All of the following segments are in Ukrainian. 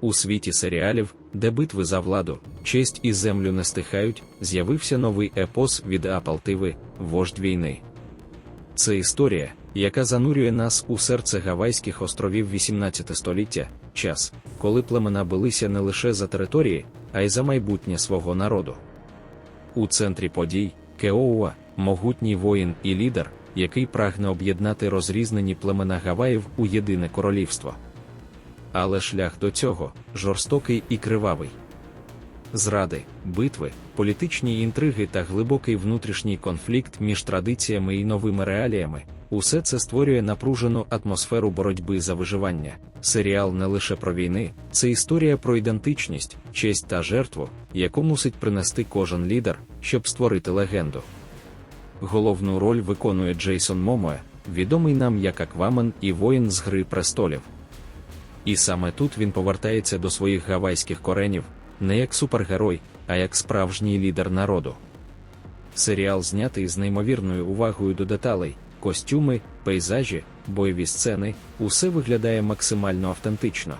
У світі серіалів, де битви за владу, честь і землю не стихають, з'явився новий епос від Apple TV Вождь війни. Це історія, яка занурює нас у серце Гавайських островів 18 століття, час, коли племена билися не лише за території, а й за майбутнє свого народу. У центрі подій Кеоуа, могутній воїн і лідер, який прагне об'єднати розрізнені племена Гаваїв у єдине королівство. Але шлях до цього жорстокий і кривавий. Зради, битви, політичні інтриги та глибокий внутрішній конфлікт між традиціями і новими реаліями усе це створює напружену атмосферу боротьби за виживання. Серіал не лише про війни, це історія про ідентичність, честь та жертву, яку мусить принести кожен лідер, щоб створити легенду. Головну роль виконує Джейсон Момоe, відомий нам як Аквамен і воїн з Гри престолів. І саме тут він повертається до своїх гавайських коренів, не як супергерой, а як справжній лідер народу. Серіал знятий з неймовірною увагою до деталей, костюми, пейзажі, бойові сцени, усе виглядає максимально автентично.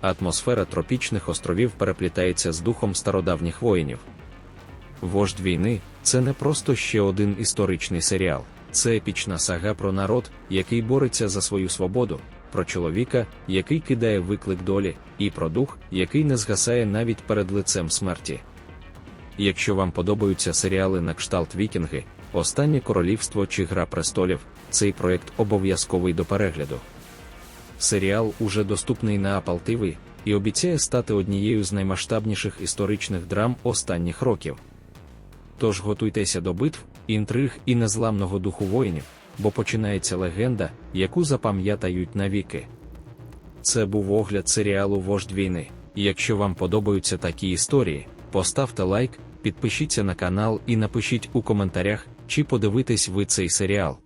Атмосфера тропічних островів переплітається з духом стародавніх воїнів. Вождь війни це не просто ще один історичний серіал, це епічна сага про народ, який бореться за свою свободу, про чоловіка, який кидає виклик долі, і про дух, який не згасає навіть перед лицем смерті. Якщо вам подобаються серіали на кшталт Вікінги, Останнє королівство чи Гра престолів, цей проект обов'язковий до перегляду. Серіал уже доступний на Apple TV і обіцяє стати однією з наймасштабніших історичних драм останніх років. Тож готуйтеся до битв, інтриг і незламного духу воїнів, бо починається легенда, яку запам'ятають навіки. Це був огляд серіалу Вождь війни. Якщо вам подобаються такі історії, поставте лайк, підпишіться на канал і напишіть у коментарях, чи подивитесь ви цей серіал.